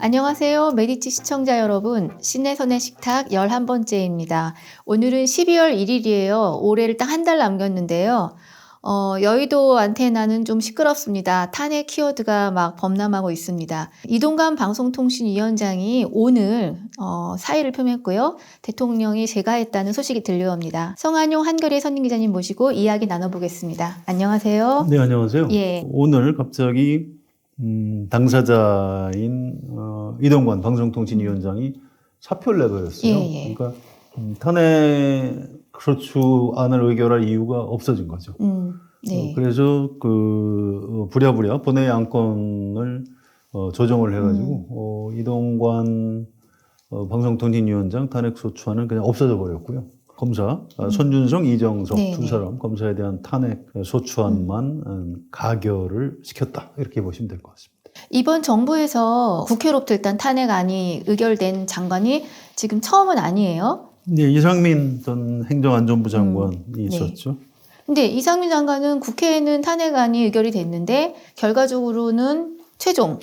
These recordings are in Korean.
안녕하세요. 메디치 시청자 여러분. 신내선의 식탁 11번째입니다. 오늘은 12월 1일이에요. 올해를 딱 한 달 남겼는데요. 어, 여의도 안테나는 좀 시끄럽습니다. 탄핵 키워드가 막 범람하고 있습니다. 이동관 방송통신위원장이 오늘 어, 사의를 표명했고요. 대통령이 제가 했다는 소식이 들려옵니다. 성한용 한겨레 선임 기자님 모시고 이야기 나눠보겠습니다. 안녕하세요. 네, 안녕하세요. 예. 오늘 갑자기 음, 당사자인 어, 이동관 방송통신위원장이 사표를 내버렸어요. 예, 예. 그러니까 음, 탄핵 소추안을 의결할 이유가 없어진 거죠. 음, 네. 어, 그래서 그 어, 부랴부랴 본회의 안건을 어, 조정을 해가지고 음. 어, 이동관 어, 방송통신위원장 탄핵 소추안은 그냥 없어져 버렸고요. 검사 아, 손준성, 이정석 네, 두 네. 사람 검사에 대한 탄핵 소추안만 음, 가결을 시켰다 이렇게 보시면 될 것 같습니다. 이번 정부에서 국회로부터 일단 탄핵안이 의결된 장관이 지금 처음은 아니에요. 네, 이상민 전 행정안전부 장관이 음, 네. 있었죠. 근데 이상민 장관은 국회에는 탄핵안이 의결이 됐는데 결과적으로는 최종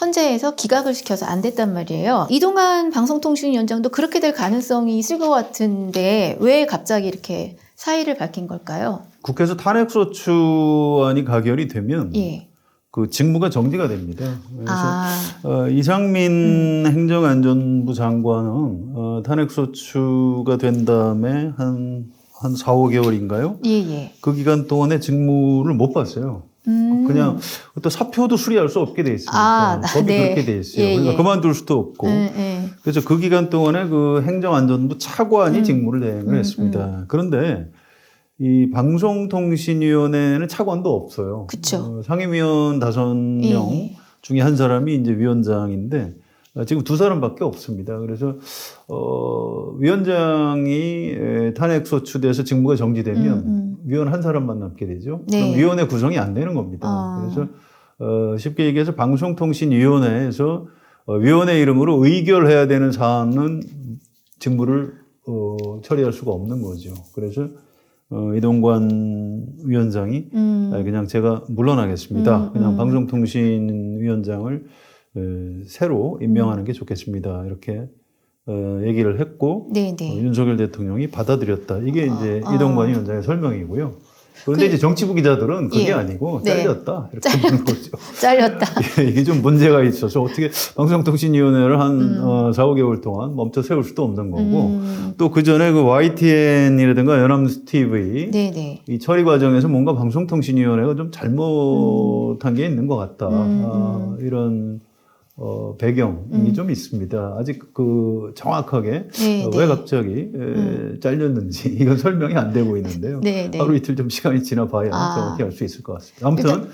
헌재에서 기각을 시켜서 안 됐단 말이에요. 이동관 방송통신위원장도 그렇게 될 가능성이 있을 것 같은데 왜 갑자기 이렇게 사의를 밝힌 걸까요? 국회에서 탄핵 소추안이 가결이 되면 예. 그 직무가 정지가 됩니다. 그래서 아, 어, 이상민 행정안전부 장관은 어, 탄핵소추가 된 다음에 한, 한 4, 5개월인가요? 예, 예. 그 기간 동안에 직무를 못 봤어요. 음, 그냥 또 사표도 수리할 수 없게 돼 있으니까 아, 법이 네. 그렇게 돼 있어요. 예, 그러니까 예. 그만둘 수도 없고. 음, 예. 그래서 그 기간 동안에 그 행정안전부 차관이 음. 직무를 대행을 음, 했습니다. 그런데 이 방송통신위원회는 차관도 없어요. 그쵸. 어, 상임위원 다섯 예, 명 예. 중에 한 사람이 이제 위원장인데 어, 지금 두 사람밖에 없습니다. 그래서 어, 위원장이 에, 탄핵 소추돼서 직무가 정지되면 음, 음. 위원 한 사람만 남게 되죠. 네. 그럼 위원회 구성이 안 되는 겁니다. 아. 그래서 어, 쉽게 얘기해서 방송통신위원회에서 어, 위원회 이름으로 의결해야 되는 사안은 직무를 어, 처리할 수가 없는 거죠. 그래서 어, 이동관 위원장이 음. 아, 그냥 제가 물러나겠습니다. 음, 그냥 음. 방송통신위원장을 에, 새로 임명하는 게 좋겠습니다. 이렇게 어, 얘기를 했고 네, 어, 네. 윤석열 대통령이 받아들였다. 이게 이제 아. 이동관 위원장의 설명이고요. 그런데 그- 이제 정치부 기자들은 그게 예. 아니고 네. 잘렸다 이렇게 보는 거죠. 잘렸다. 예, 이게 좀 문제가 있어서 어떻게 방송통신위원회를 한 음. 어, 4, 5개월 동안 멈춰 세울 수도 없는 거고 음, 또그 전에 그 YTN이라든가 연합뉴스 TV 네, 네. 이 처리 과정에서 뭔가 방송통신위원회가 좀 잘못한 게 있는 것 같다. 음, 아, 이런 어, 배경이 음. 좀 있습니다. 아직 그 정확하게 네, 어, 네. 왜 갑자기 에, 음. 잘렸는지 이건 설명이 안 되고 있는데요. 네, 네. 하루 이틀 좀 시간이 지나봐야 아. 정확히 알 수 있을 것 같습니다. 아무튼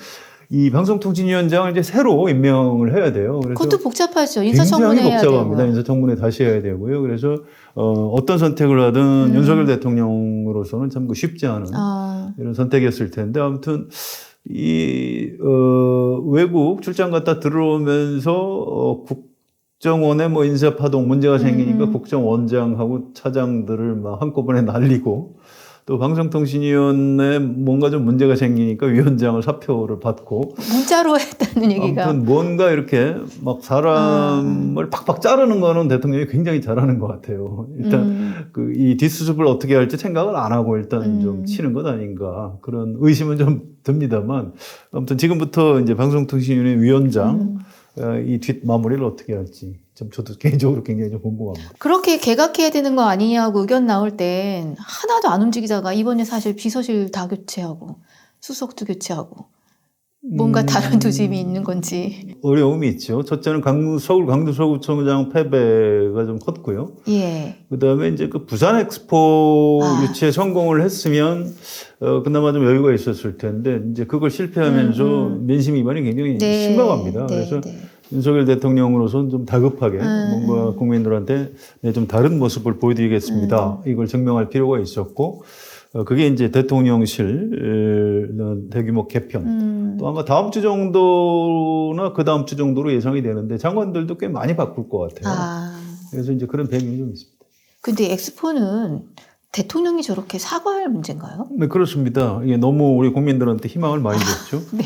이 방송통신위원장을 이제 새로 임명을 해야 돼요. 그래서 그것도 복잡하죠. 인사청문회 굉장히 복잡합니다. 인사청문회 다시 해야 되고요. 그래서 어, 어떤 선택을 하든 음. 윤석열 대통령으로서는 참그 쉽지 않은 아, 이런 선택이었을 텐데 아무튼 이 어, 외국 출장 갔다 들어오면서 어, 국정원에 뭐 인사 파동 문제가 생기니까 음. 국정원장하고 차장들을 막 한꺼번에 날리고 또 방송통신위원회 뭔가 좀 문제가 생기니까 위원장을 사표를 받고 문자로 했다는 얘기가. 아무튼 뭔가 이렇게 막 사람을 팍팍 자르는 거는 대통령이 굉장히 잘하는 것 같아요. 일단 음, 그이 뒷수습을 어떻게 할지 생각을 안 하고 일단 음. 좀 치는 것 아닌가 그런 의심은 좀 듭니다만 아무튼 지금부터 이제 방송통신위원회 위원장 음. 어, 이 뒷마무리를 어떻게 할지 좀 저도 개인적으로 굉장히 좀 궁금합니다. 그렇게 개각해야 되는 거 아니냐고 의견 나올 땐 하나도 안 움직이다가 이번에 사실 비서실 다 교체하고 수석도 교체하고 뭔가 음. 다른 조짐이 있는 건지. 어려움이 있죠. 첫째는 강두, 서울 강두서구청장 패배가 좀 컸고요. 예. 그 다음에 이제 그 부산 엑스포 아. 유치에 성공을 했으면 어, 그나마 좀 여유가 있었을 텐데 이제 그걸 실패하면서 음, 음. 민심 위반이 굉장히 네. 심각합니다. 네, 그래서 네. 윤석열 대통령으로서는 좀 다급하게 음, 뭔가 음. 국민들한테 네, 좀 다른 모습을 보여드리겠습니다. 이걸 증명할 필요가 있었고 어, 그게 이제 대통령실 어, 대규모 개편 음. 또 아마 다음 주 정도나 그 다음 주 정도로 예상이 되는데 장관들도 꽤 많이 바꿀 것 같아요. 아. 그래서 이제 그런 배경이 좀 있습니다. 근데 엑스포는 대통령이 저렇게 사과할 문제인가요? 네, 그렇습니다. 이게 너무 우리 국민들한테 희망을 많이 줬죠. 네.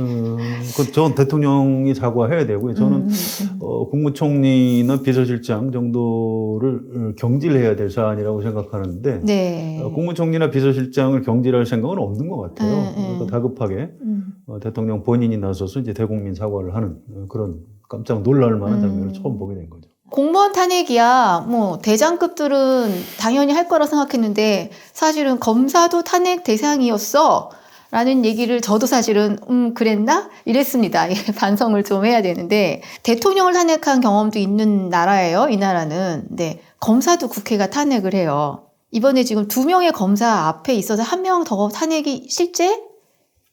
어, 그전 대통령이 사과해야 되고요. 저는 음, 음. 어, 국무총리나 비서실장 정도를 어, 경질해야 될 사안이라고 생각하는데 네. 어, 국무총리나 비서실장을 경질할 생각은 없는 것 같아요. 음, 음. 그러니까 다급하게 음. 어, 대통령 본인이 나서서 이제 대국민 사과를 하는 어, 그런 깜짝 놀랄 만한 음. 장면을 처음 보게 된 거죠. 공무원 탄핵이야 뭐 대장급들은 당연히 할 거라 생각했는데 사실은 검사도 탄핵 대상이었어. 라는 얘기를 저도 사실은 음 그랬나 이랬습니다. 예, 반성을 좀 해야 되는데 대통령을 탄핵한 경험도 있는 나라예요. 이 나라는. 네 검사도 국회가 탄핵을 해요. 이번에 지금 두 명의 검사 앞에 있어서 한 명 더 탄핵이 실제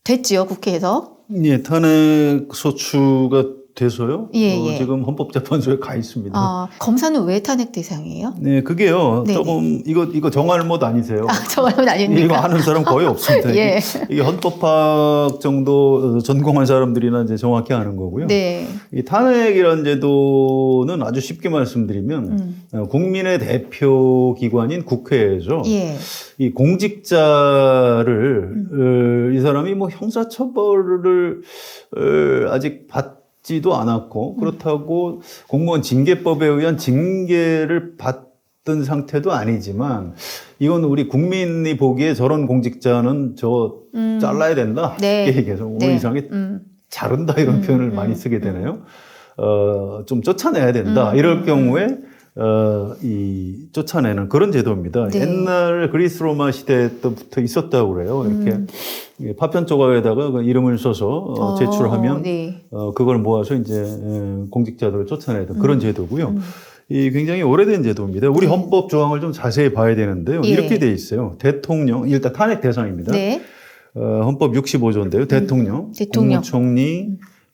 됐지요 국회에서. 예, 탄핵 소추가 돼서요. 예, 어, 예. 지금 헌법재판소에 가 있습니다. 아 검사는 왜 탄핵 대상이에요? 네, 그게요. 네네. 조금 이거 이거 정할못 아니세요. 아 저건 아닙니까? 이거 아는 사람 거의 없습니다. 예. 이게, 헌법학 정도 전공한 사람들이나 이제 정확히 아는 거고요. 네. 이 탄핵이라는 제도는 아주 쉽게 말씀드리면 음. 어, 국민의 대표 기관인 국회에서 예. 이 공직자를 어, 이 사람이 뭐 형사처벌을 어, 아직 받 지도 않았고 그렇다고 공무원 징계법에 의한 징계를 받던 상태도 아니지만 이건 우리 국민이 보기에 저런 공직자는 저 음. 잘라야 된다 네. 이렇게 얘기해서 오늘 네. 이상에 음. 자른다 이런 음, 표현을 음, 많이 쓰게 되네요. 어, 좀 쫓아내야 된다. 음, 이럴 음, 경우에 어, 이 쫓아내는 그런 제도입니다. 네. 옛날 그리스 로마 시대 때부터 있었다고 그래요. 이렇게 음. 이 파편 조각에다가 그 이름을 써서 어, 제출하면 네. 어, 그걸 모아서 이제 에, 공직자들을 쫓아내던 그런 제도고요. 음. 이 굉장히 오래된 제도입니다. 우리 네. 헌법 조항을 좀 자세히 봐야 되는데요. 예. 이렇게 돼 있어요. 대통령 일단 탄핵 대상입니다. 네. 어, 헌법 65조인데요. 대통령, 대통령. 국무총리,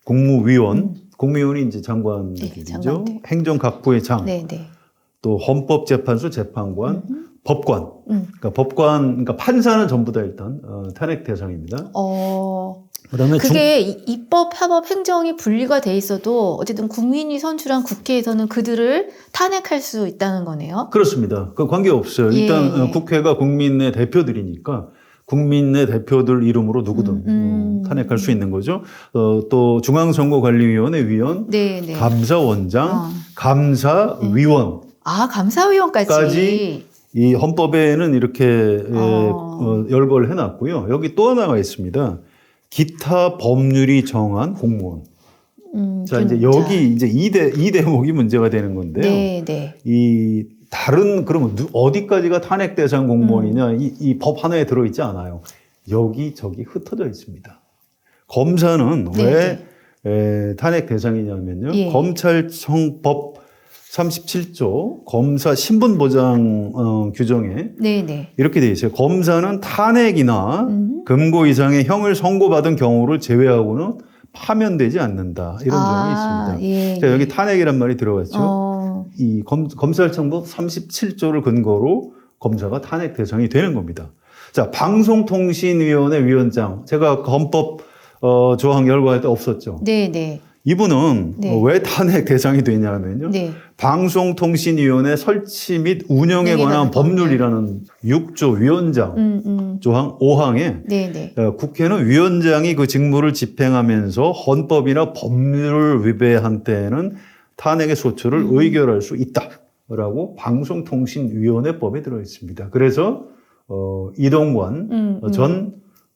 국무위원, 국무위원이 이제 장관들이죠. 네. 행정각부의 장, 네, 네. 또 헌법재판소 재판관, 법관. 음. 그러니까 법관, 그러니까 판사는 전부 다 일단 어, 탄핵 대상입니다. 어. 그다음에 중, 그게 이- 입법, 합법, 행정이 분리가 돼 있어도 어쨌든 국민이 선출한 국회에서는 그들을 탄핵할 수 있다는 거네요. 그렇습니다. 그 관계 없어요. 예, 일단 어, 예. 국회가 국민의 대표들이니까 국민의 대표들 이름으로 누구든 음, 음. 어, 탄핵할 수 있는 거죠. 어, 또 중앙선거관리위원회 위원, 네, 네. 감사원장, 어. 감사위원. 아, 감사위원까지. 까지 이 헌법에는 이렇게 에, 어. 어, 열거를 해놨고요. 여기 또 하나가 있습니다. 기타 법률이 정한 공무원. 음, 자, 이제 그- 여기 이제 이 대, 이 대목이 문제가 되는 건데요. 네, 네. 이 다른, 그러면 누- 어디까지가 탄핵 대상 공무원이냐, 음. 이, 이법 하나에 들어 있지 않아요. 여기, 저기 흩어져 있습니다. 검사는 네, 왜 에, 탄핵 대상이냐면요. 예. 검찰청법 37조 검사 신분 보장 어, 규정에 네, 네. 이렇게 돼 있어요. 검사는 탄핵이나 음. 금고 이상의 형을 선고받은 경우를 제외하고는 파면되지 않는다. 이런 아, 있습니다. 예. 자, 여기 탄핵이란 말이 들어갔죠. 어, 이 검, 검찰청법 37조를 근거로 검사가 탄핵 대상이 되는 겁니다. 자, 방송통신위원회 위원장. 제가 그 헌법 어, 조항 열거할 때 없었죠. 네, 네. 이분은 네. 어, 왜 탄핵 대상이 되냐면요. 네. 방송통신위원회 설치 및 운영에 관한 법률이라는 6조 위원장 음, 음. 조항 5항에 네, 네. 어, 국회는 위원장이 그 직무를 집행하면서 헌법이나 법률을 위배한 때에는 탄핵의 소추를 음. 의결할 수 있다라고 방송통신위원회법에 들어 있습니다. 그래서 어, 이동관 음, 어, 음. 전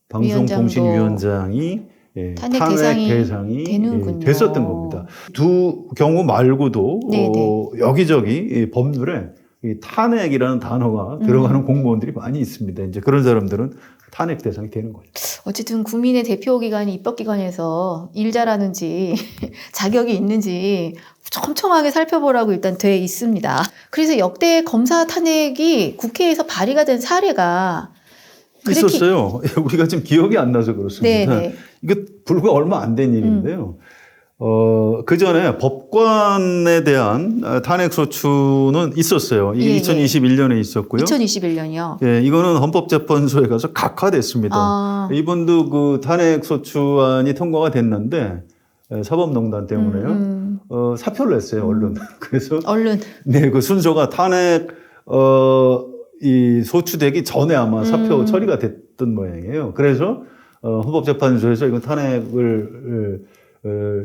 방송통신위원장이 예, 탄핵 탄핵, 대상이 대상이. 예, 됐었던 겁니다. 두 경우 말고도. 어, 여기저기 이 법률에 이 탄핵이라는 단어가 음. 들어가는 공무원들이 많이 있습니다. 이제 그런 사람들은 탄핵 대상이 되는 거죠. 어쨌든 국민의 대표 기관이 입법 기관에서 일 잘하는지 자격이 있는지 촘촘하게 살펴보라고 일단 돼 있습니다. 그래서 역대 검사 탄핵이 국회에서 발의가 된 사례가 있었어요. 우리가 지금 기억이 안 나서 그렇습니다. 네네. 이거 불과 얼마 안 된 일인데요. 어, 그 전에 법관에 대한 어, 탄핵소추는 있었어요. 이게 예, 예. 2021년에 있었고요. 2021년이요. 예, 이거는 헌법재판소에 가서 각하됐습니다. 아, 이분도 그 탄핵소추안이 통과가 됐는데 예, 사법농단 때문에요. 음, 어, 사표를 냈어요, 얼른. 그래서 얼른 네, 그 순서가 탄핵, 어, 이 소추되기 전에 아마 사표 음. 처리가 됐던 모양이에요. 그래서 어, 헌법재판소에서 이건 탄핵을 어,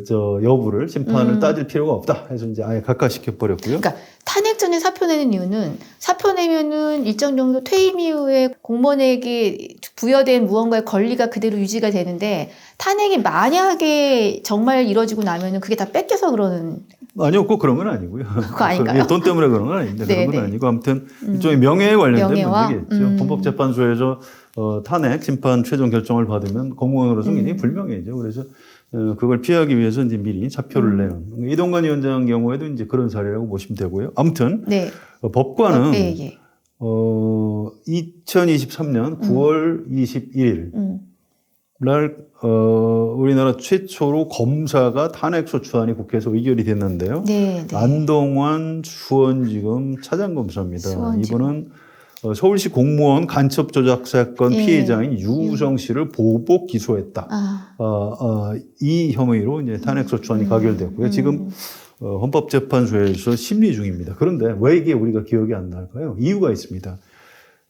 저 여부를 심판을 음. 따질 필요가 없다 해서 이제 아예 각하시켜 버렸고요. 그러니까 탄핵 전에 사표 내는 이유는 사표 내면은 일정 정도 퇴임 이후에 공무원에게 부여된 무언가의 권리가 그대로 유지가 되는데 탄핵이 만약에 정말 이루어지고 나면은 그게 다 뺏겨서 그러는 아니요, 꼭 그런 건 아니고요. 그거 아닌가요? 예, 돈 때문에 그런 건 아닌데 네, 그런 건 네. 아니고 아무튼 음. 일종의 명예에 관련된 명예와? 문제겠죠. 음. 헌법재판소에서 어, 탄핵 심판 최종 결정을 받으면 공무원으로서 음. 굉장히 불명예죠. 그래서 어, 그걸 피하기 위해서 이제 미리 사표를 음. 내는 이동관 위원장 경우에도 이제 그런 사례라고 보시면 되고요. 아무튼 네. 어, 법관은 예, 예. 어, 2023년 9월 21일 음. 날 어, 우리나라 최초로 검사가 탄핵 소추안이 국회에서 의결이 됐는데요. 네, 네. 안동환 수원지검 차장검사입니다. 수원지검. 이분은 어, 서울시 공무원 간첩 조작 사건 예. 피해자인 유우성 씨를 보복 기소했다. 아. 어, 어, 이 혐의로 이제 탄핵 소추안이 가결됐고요. 음. 지금 어, 헌법재판소에서 심리 중입니다. 그런데 왜 이게 우리가 기억이 안 날까요? 이유가 있습니다.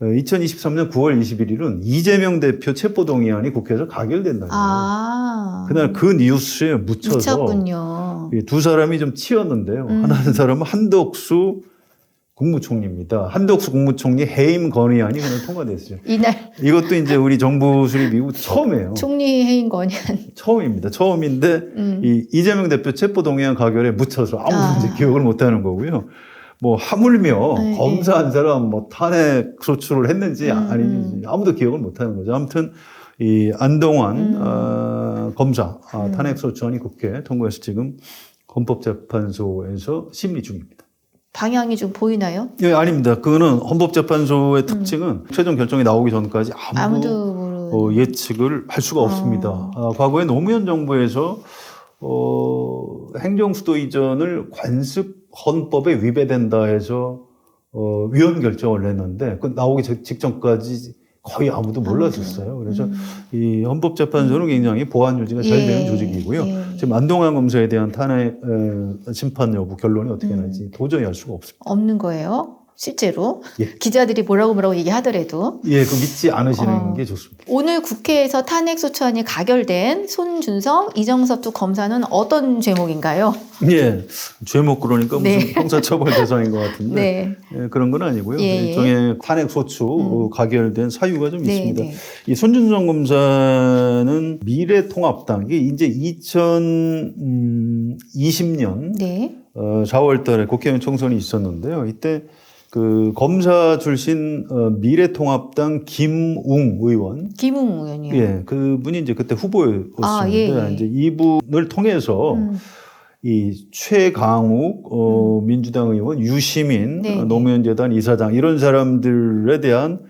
어, 2023년 9월 21일은 이재명 대표 체포동의안이 국회에서 가결된다. 아. 그날 그 뉴스에 묻혀서 묻혔군요. 이두 사람이 좀 치였는데요. 음. 하나 는 사람은 한덕수 국무총리입니다. 한덕수 국무총리 해임 건의안이 그날 통과됐어요. 이날 이것도 이제 우리 정부 수립 이후 처음이에요. 총리 해임 건의안. 처음입니다. 처음인데 음. 이 이재명 대표 체포 동의안 가결에 묻혀서 아무도 아. 이제 기억을 못하는 거고요. 뭐 하물며 네, 검사 한 사람 뭐 탄핵 소추를 했는지 음, 아닌지 아무도 기억을 못하는 거죠. 아무튼 이 안동환 음. 어, 검사 아, 음. 탄핵 소추안이 국회 통과해서 지금 헌법재판소에서 심리 중입니다. 방향이 좀 보이나요? 예, 아닙니다. 그거는 헌법재판소의 특징은 최종 결정이 나오기 전까지 아무도, 음. 아무도. 어, 예측을 할 수가 없습니다. 어. 아, 과거에 노무현 정부에서 어, 행정수도 이전을 관습 헌법에 위배된다 해서 어, 위헌 결정을 냈는데 그 나오기 직- 직전까지 거의 아무도 몰랐었어요. 그래서 음. 이 헌법재판소는 굉장히 보안 유지가 잘 예, 되는 조직이고요. 예. 지금 안동환 검사에 대한 탄핵 어, 심판 여부 결론이 어떻게 음. 날지 도저히 알 수가 없습니다. 없는 거예요. 실제로 예. 기자들이 뭐라고 뭐라고 얘기하더라도 예, 그 믿지 않으시는 어. 게 좋습니다. 오늘 국회에서 탄핵 소추안이 가결된 손준성, 이정섭 두 검사는 어떤 제목인가요? 예, 제목 그러니까 무슨 네. 형사처벌 대상인 것 같은데 네, 예, 그런 건 아니고요. 예, 예. 일종의 탄핵 소추 음. 어, 가결된 사유가 좀 네, 있습니다. 네. 이 손준성 검사는 미래통합당 이게 이제 2020년 네. 어, 4월달에 국회의원 총선이 있었는데요. 이때 그 검사 출신 어, 미래통합당 김웅 의원 김웅 의원이요. 예, 그분이 이제 그때 후보였었는데 아, 예, 예. 이제 이분을 통해서 음, 이 최강욱 어, 민주당 의원, 유시민 네, 어, 네. 노무현 재단 이사장 이런 사람들에 대한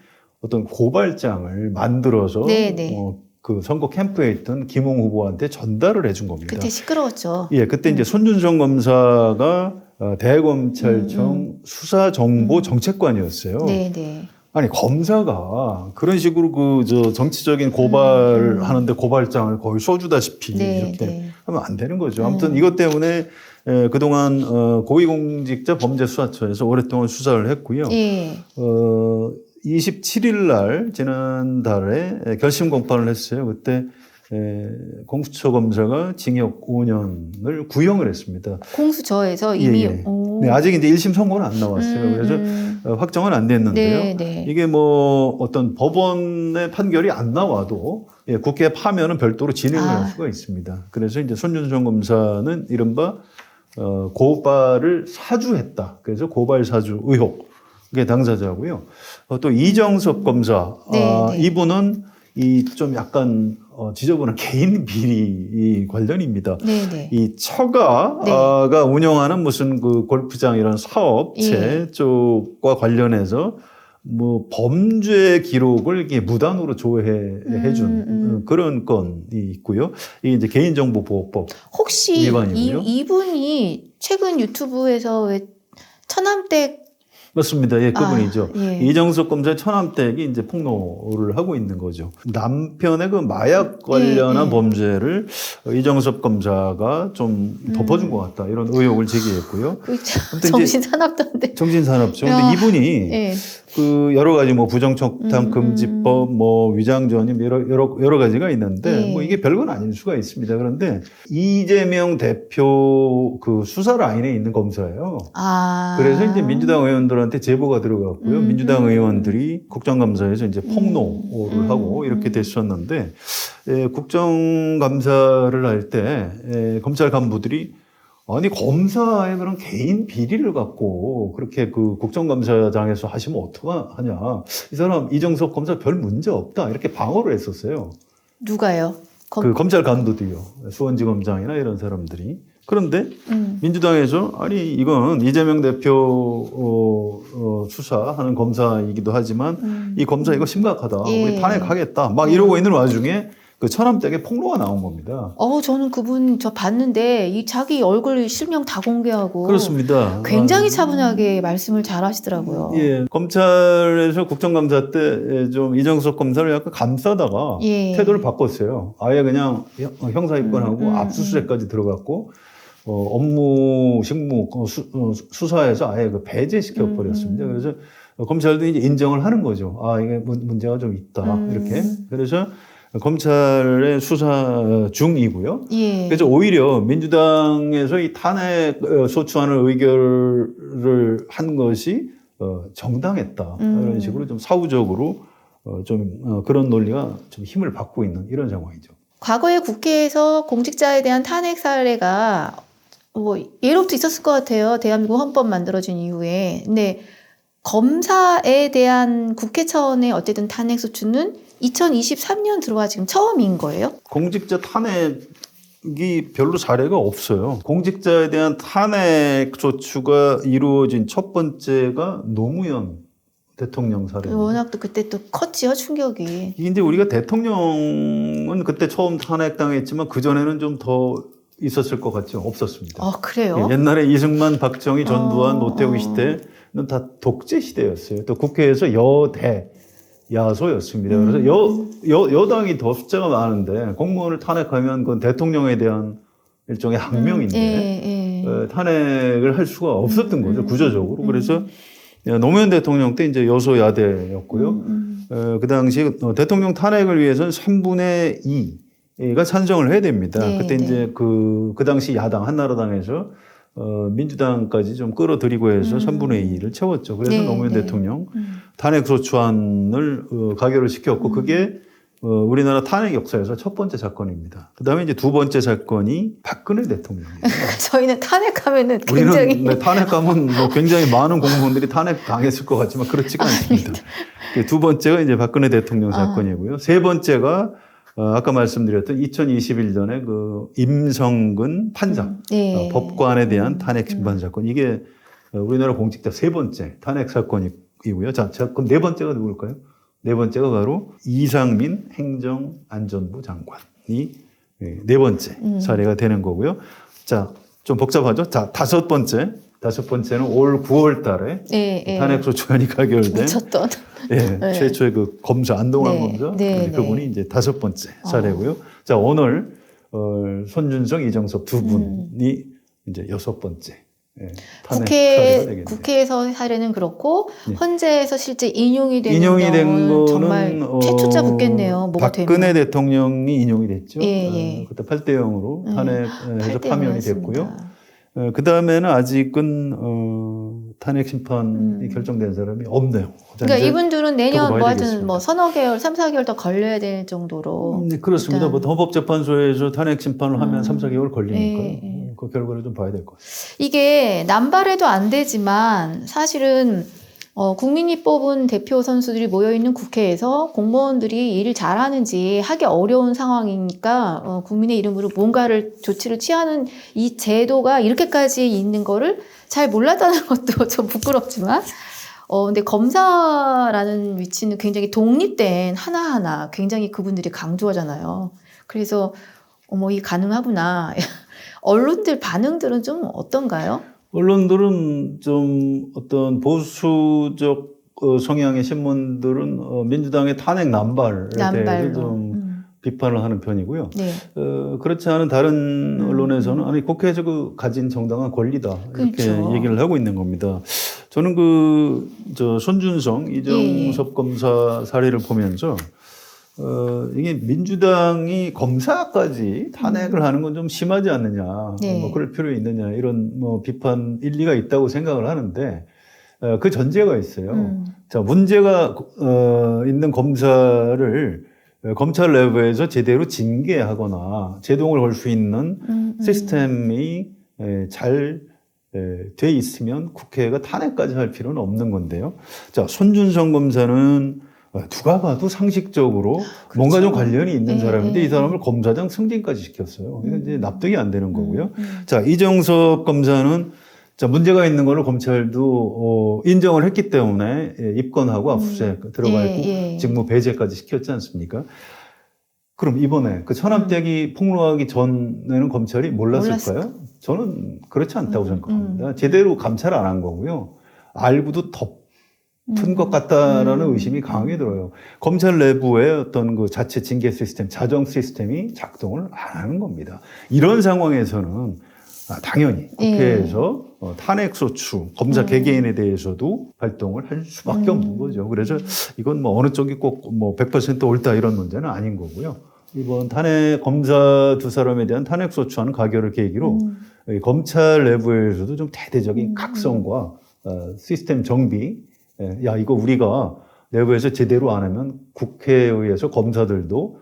어떤 고발장을 만들어서 네, 네. 어, 그 선거 캠프에 있던 김웅 후보한테 전달을 해준 겁니다. 그때 시끄러웠죠. 예, 그때 이제 손준성 검사가 어, 대검찰청 수사정보 정책관이었어요. 음, 네, 네. 아니 검사가 그런 식으로 그 저 정치적인 고발하는데 고발장을 거의 써주다시피 음, 네, 이렇게 네. 하면 안 되는 거죠. 아무튼 음. 이것 때문에 에, 그동안 어, 고위공직자 범죄수사처에서 오랫동안 수사를 했고요. 예. 어, 27일 날 지난달에 에, 결심 공판을 했어요. 그때 에, 공수처 검사가 징역 5년을 구형을 했습니다. 공수처에서 이미 예, 예. 오. 네, 아직 이제 1심 선고는 안 나왔어요. 음, 그래서 음. 어, 확정은 안 됐는데요. 네, 네. 이게 뭐 어떤 법원의 판결이 안 나와도 예, 국회 파면은 별도로 진행을 아. 할 수가 있습니다. 그래서 이제 손준성 검사는 이른바 어, 고발을 사주했다. 그래서 고발 사주 의혹의 당사자고요. 어, 또 이정섭 검사 네, 아, 네. 이분은 이 좀 약간 어, 지저분한 개인 비리 관련입니다. 네, 네. 이 처가가 운영하는 무슨 그 골프장 이런 사업체 예. 쪽과 관련해서 뭐 범죄 기록을 이게 무단으로 조회해 준 음, 음. 어, 그런 건이 있고요. 이게 이제 개인정보보호법. 혹시 이, 위반이고요. 이분이 최근 유튜브에서 왜 처남댁 맞습니다. 예, 그분이죠. 아, 예. 이정석 검사의 처남댁이 이제 폭로를 하고 있는 거죠. 남편의 그 마약 관련한 예, 예. 범죄를 이정섭 검사가 좀 덮어준 음. 것 같다. 이런 의혹을 제기했고요. 그 이제- 정신 사납던데. 정신 산업죠. 야. 근데 이분이 예. 그 여러 가지 뭐 부정청탁 음, 금지법, 뭐 위장전입 여러 여러 여러 가지가 있는데 예. 뭐 이게 별건 아닐 수가 있습니다. 그런데 이재명 대표 그 수사 라인에 있는 검사예요. 아. 그래서 이제 민주당 의원들한테 제보가 들어갔고요. 음. 민주당 의원들이 국정감사에서 이제 폭로를 음. 하고 이렇게 음. 됐었는데 에, 국정감사를 할 때 검찰 간부들이 아니 검사의 그런 개인 비리를 갖고 그렇게 그 국정감사장에서 하시면 어떡하냐 이 사람 이정석 검사 별 문제 없다 이렇게 방어를 했었어요. 누가요? 검- 그 검찰 간부들이요 수원지검장이나 이런 사람들이 그런데 음. 민주당에서 아니 이건 이재명 대표 어, 어, 수사하는 검사이기도 하지만 음. 이 검사 이거 심각하다 예. 우리 탄핵하겠다 막 이러고 있는 와중에 그 천암댁에 폭로가 나온 겁니다. 어, 저는 그분 저 봤는데 이 자기 얼굴 실명 다 공개하고 그렇습니다. 굉장히 아, 차분하게 말씀을 잘 하시더라고요. 예, 검찰에서 국정감사 때 좀 이정석 검사를 약간 감싸다가 예. 태도를 바꿨어요. 아예 그냥 형- 형사 입건하고 음, 음, 압수수색까지 들어갔고 어, 업무 직무 어, 수, 어, 수사에서 아예 그 배제시켜 버렸습니다. 음. 그래서 검찰도 이제 인정을 하는 거죠. 아 이게 문- 문제가 좀 있다 음. 이렇게. 그래서 검찰의 수사 중이고요. 예. 그래서 오히려 민주당에서 이 탄핵 어, 소추안을 의결을 한 것이 어, 정당했다 음. 이런 식으로 좀 사후적으로 어, 좀 어, 그런 논리가 좀 힘을 받고 있는 이런 상황이죠. 과거에 국회에서 공직자에 대한 탄핵 사례가 뭐 예로부터 있었을 것 같아요. 대한민국 헌법 만들어진 이후에. 근데 검사에 대한 국회 차원의 어쨌든 탄핵 소추는 2023년 들어와 지금 처음인 거예요. 공직자 탄핵이 별로 사례가 없어요. 공직자에 대한 탄핵 조추가 이루어진 첫 번째가 노무현 대통령 사례입니다. 워낙 또 그때 또 컸지요 충격이. 이제 우리가 대통령은 그때 처음 탄핵당했지만 그 전에는 좀 더 있었을 것 같죠? 없었습니다. 어 그래요? 예, 옛날에 이승만, 박정희, 전두환, 어, 노태우 어. 시대는 다 독재 시대였어요. 또 국회에서 여대 야소였습니다. 그래서 음. 여, 여, 여당이 더 숫자가 많은데 공무원을 탄핵하면 그건 대통령에 대한 일종의 학명인데 예, 예. 어, 탄핵을 할 수가 없었던 거죠 음, 구조적으로. 음. 그래서 노무현 대통령 때 이제 여소야대였고요. 음, 어, 그 당시 어, 대통령 탄핵을 위해서는 3분의 2가 찬성을 해야 됩니다. 네, 그때 네. 이제 그, 그 당시 야당, 한나라당에서 어, 민주당까지 좀 끌어들이고 해서 음. 3분의 2를 채웠죠. 그래서 네, 노무현 네. 대통령 음. 탄핵 소추안을 어, 가결을 시켰고 음. 그게 어, 우리나라 탄핵 역사에서 첫 번째 사건입니다. 그 다음에 이제 두 번째 사건이 박근혜 대통령이에요. 저희는 탄핵하면은 우리는 굉장히 네, 탄핵하면 뭐 굉장히 많은 공무원들이 탄핵 당했을 것 같지만 그렇지가 않습니다. 그두 번째가 이제 박근혜 대통령 아. 사건이고요. 세 번째가 어, 아까 말씀드렸던 2021년에 그 임성근 판사 네. 어, 법관에 대한 음, 탄핵 심판 사건 이게 어, 우리나라 공직자 세 번째 탄핵 사건이고요. 자, 자, 그럼 네 번째가 누굴까요? 네 번째가 바로 이상민 행정안전부 장관이 예, 네 번째 음. 사례가 되는 거고요. 자, 좀 복잡하죠? 자, 다섯 번째. 다섯 번째는 올 9월 달에 네, 네. 탄핵소추안이 가결된 미쳤던. 예, 네. 최초의 그 검사 안동환 네, 검사 네, 그분이 네. 이제 다섯 번째 사례고요. 자 오늘 어, 손준성, 이정석 두 분이 이제 여섯 번째 예, 음. 국회. 국회에서 사례는 그렇고 네. 헌재에서 실제 인용이 되는 인용이 된 거는 정말 어, 최초자 붙겠네요. 뭐가 박근혜 되면. 대통령이 인용이 됐죠. 예, 예. 어, 그때 8대 0으로 음, 탄핵에서 8대 파면이 0이었습니다. 됐고요. 어, 그 다음에는 아직은 어, 탄핵 심판이 음. 결정된 사람이 없네요. 자, 그러니까 이분들은 내년 뭐 하여튼. 뭐 서너 개월, 3, 4개월 더 걸려야 될 정도로 음, 네, 그렇습니다. 일단- 뭐 헌법재판소에서 탄핵 심판을 하면 음. 3, 4개월 걸리니까 예, 예. 음, 그 결과를 좀 봐야 될 것 같아요. 이게 남발해도 안 되지만 사실은 어, 국민이 뽑은 대표 선수들이 모여 있는 국회에서 공무원들이 일을 잘하는지 하기 어려운 상황이니까 어, 국민의 이름으로 뭔가를 조치를 취하는 이 제도가 이렇게까지 있는 거를 잘 몰랐다는 것도 좀 부끄럽지만 어, 근데 검사라는 위치는 굉장히 독립된 하나하나 굉장히 그분들이 강조하잖아요. 그래서 어머, 이 가능하구나. 언론들 반응들은 좀 어떤가요? 언론들은 좀 어떤 보수적 어, 성향의 신문들은 어, 민주당의 탄핵 남발에 대해서. 좀 음, 비판을 하는 편이고요. 네. 어, 그렇지 않은 다른 음. 언론에서는 아니 국회에서 그 가진 정당한 권리다 이렇게 그렇죠. 얘기를 하고 있는 겁니다. 저는 그 저 손준성 예, 이정섭 검사 사례를 보면서 어 이게 민주당이 검사까지 탄핵을 하는 건 좀 심하지 않느냐, 네. 뭐 그럴 필요 있느냐 이런 뭐 비판 일리가 있다고 생각을 하는데 어, 그 전제가 있어요. 음. 자 문제가 어, 있는 검사를 어, 검찰 내부에서 제대로 징계하거나 제동을 걸 수 있는 음, 음. 시스템이 에, 잘 에, 돼 있으면 국회가 탄핵까지 할 필요는 없는 건데요. 자, 손준성 검사는 어, 누가 봐도 상식적으로 뭔가 좀 관련이 있는 네, 사람인데 네. 이 사람을 검사장 승진까지 시켰어요. 이건 이제 납득이 안 되는 거고요. 음, 음. 자, 이정섭 검사는 자, 문제가 있는 걸로 검찰도 어, 인정을 했기 때문에 예, 입건하고 압수수색 들어가 예, 있고 예. 직무 배제까지 시켰지 않습니까? 그럼 이번에 그 천암댁이 폭로하기 전에는 검찰이 몰랐을까요? 저는 그렇지 않다고 음, 생각합니다. 제대로 감찰 안 한 거고요. 알고도 덮 은것 같다라는 음. 의심이 강하게 들어요. 검찰 내부의 어떤 그 자체 징계 시스템, 자정 시스템이 작동을 안 하는 겁니다. 이런 상황에서는 아, 당연히 국회에서 어, 탄핵소추, 검사 음. 개개인에 대해서도 발동을 할 수밖에 음. 없는 거죠. 그래서 이건 뭐 어느 쪽이 꼭 뭐 100% 옳다 이런 문제는 아닌 거고요. 이번 탄핵 검사 두 사람에 대한 탄핵소추안 가결을 계기로 음. 이 검찰 내부에서도 좀 대대적인 음. 각성과 어, 시스템 정비. 예, 야 이거 우리가 내부에서 제대로 안 하면 국회에 의해서 검사들도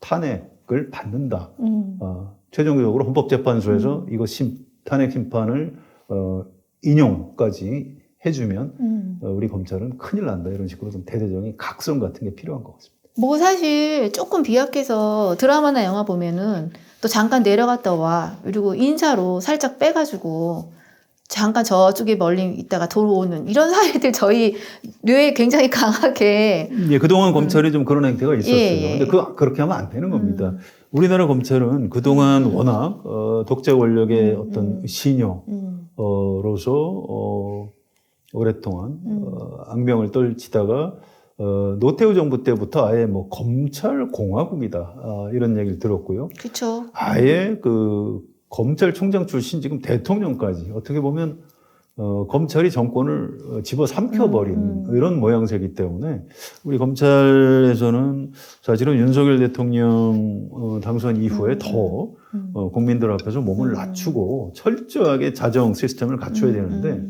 탄핵을 받는다. 음. 어, 최종적으로 헌법재판소에서 이거 심, 탄핵 심판을 어, 인용까지 해주면 음. 어, 우리 검찰은 큰일 난다 이런 식으로 좀 대대적인 각성 같은 게 필요한 것 같습니다. 뭐 사실 조금 비약해서 드라마나 영화 보면은 또 잠깐 내려갔다 와 그리고 인사로 살짝 빼가지고 잠깐 저쪽에 멀리 있다가 돌아오는 이런 사례들 저희 뇌에 굉장히 강하게 예, 그동안 검찰이 좀 그런 행태가 있었어요. 예, 예. 근데 그, 그렇게 하면 안 되는 겁니다. 음. 우리나라 검찰은 그동안 워낙 어, 독재 권력의 음, 어떤 음. 음. 어, 오랫동안 음. 어, 악명을 떨치다가 어, 노태우 정부 때부터 아예 뭐 검찰 공화국이다 아, 이런 얘기를 들었고요. 그렇죠. 아예 그 검찰총장 출신 지금 대통령까지 어떻게 보면 어, 검찰이 정권을 어, 집어 삼켜버린 음, 음. 이런 모양새이기 때문에 우리 검찰에서는 사실은 윤석열 대통령 어, 당선 이후에 음, 더 음. 어, 국민들 앞에서 몸을 음. 낮추고 철저하게 자정 시스템을 갖춰야 음, 되는데 음.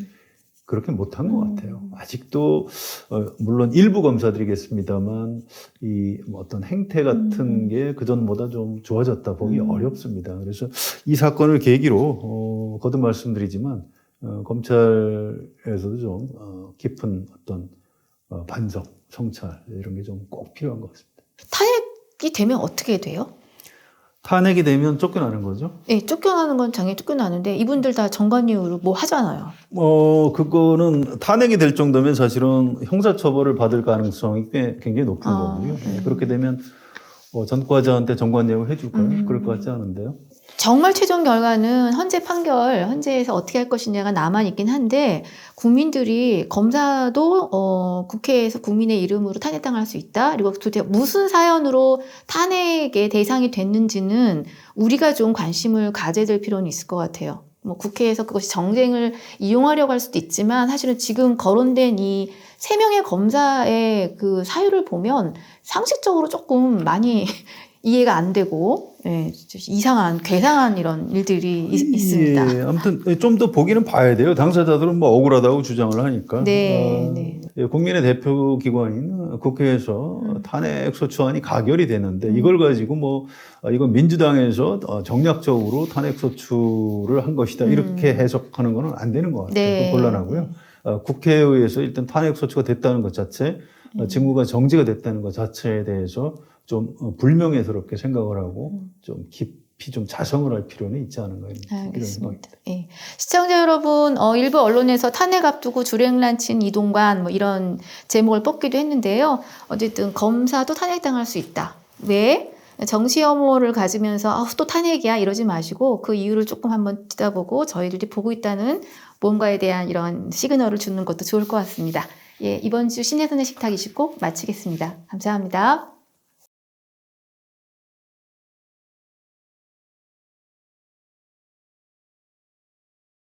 그렇게 못한 것 음. 같아요. 아직도 어, 물론 일부 검사들이겠습니다만 이뭐 어떤 행태 같은 음. 게 그전보다 좀 좋아졌다 보기 음. 어렵습니다. 그래서 이 사건을 계기로 어, 거듭 말씀드리지만 어, 검찰에서도 좀 어, 깊은 어떤 어, 반성, 성찰 이런 게 좀 꼭 필요한 것 같습니다. 탄핵이 되면 어떻게 돼요? 탄핵이 되면 쫓겨나는 거죠. 예, 쫓겨나는 건 당연히 쫓겨나는데 이분들 다 정관 이유로 뭐 하잖아요. 어, 그거는 탄핵이 될 정도면 사실은 형사처벌을 받을 가능성이 꽤 굉장히 높은 아, 거고요. 네, 음. 그렇게 되면 어, 전과자한테 정관예우 해줄까요? 음. 그럴 것 같지 않은데요. 정말 최종 결과는 헌재 판결, 헌재에서 어떻게 할 것이냐가 남아 있긴 한데 국민들이 검사도 어, 국회에서 국민의 이름으로 탄핵당할 수 있다. 그리고 도대체 무슨 사연으로 탄핵의 대상이 됐는지는 우리가 좀 관심을 가져야 될 필요는 있을 것 같아요. 뭐 국회에서 그것이 정쟁을 이용하려고 할 수도 있지만 사실은 지금 거론된 이 세 명의 검사의 그 사유를 보면 상식적으로 조금 많이 이해가 안 되고 예, 이상한 괴상한 이런 일들이 있, 있습니다. 예, 아무튼 좀 더 보기는 봐야 돼요. 당사자들은 뭐 억울하다고 주장을 하니까. 네, 어, 네. 예, 국민의 대표 기관인 국회에서 음. 탄핵 소추안이 가결이 되는데 음. 이걸 가지고 뭐 아, 이건 민주당에서 어, 정략적으로 탄핵 소추를 한 것이다 이렇게 음. 해석하는 것은 안 되는 것 같아요. 네. 곤란하고요. 어, 국회에 의해서 일단 탄핵 소추가 됐다는 것 자체, 어, 음. 직무가 정지가 됐다는 것 자체에 대해서 좀 어, 불명예스럽게 생각을 하고 음. 좀 깊이 좀 자성을 할 필요는 있지 않은가 생각입니다. 알겠습니다. 예. 시청자 여러분, 어, 일부 언론에서 탄핵 앞두고 주랭란 친 이동관 뭐 이런 제목을 뽑기도 했는데요. 어쨌든 검사도 탄핵당할 수 있다. 왜? 정치 혐오를 가지면서 아, 또 탄핵이야 이러지 마시고 그 이유를 조금 한번 듣다보고 저희들이 보고 있다는 뭔가에 대한 이런 시그널을 주는 것도 좋을 것 같습니다. 예, 이번 주 신혜선의 식탁 29 마치겠습니다. 감사합니다.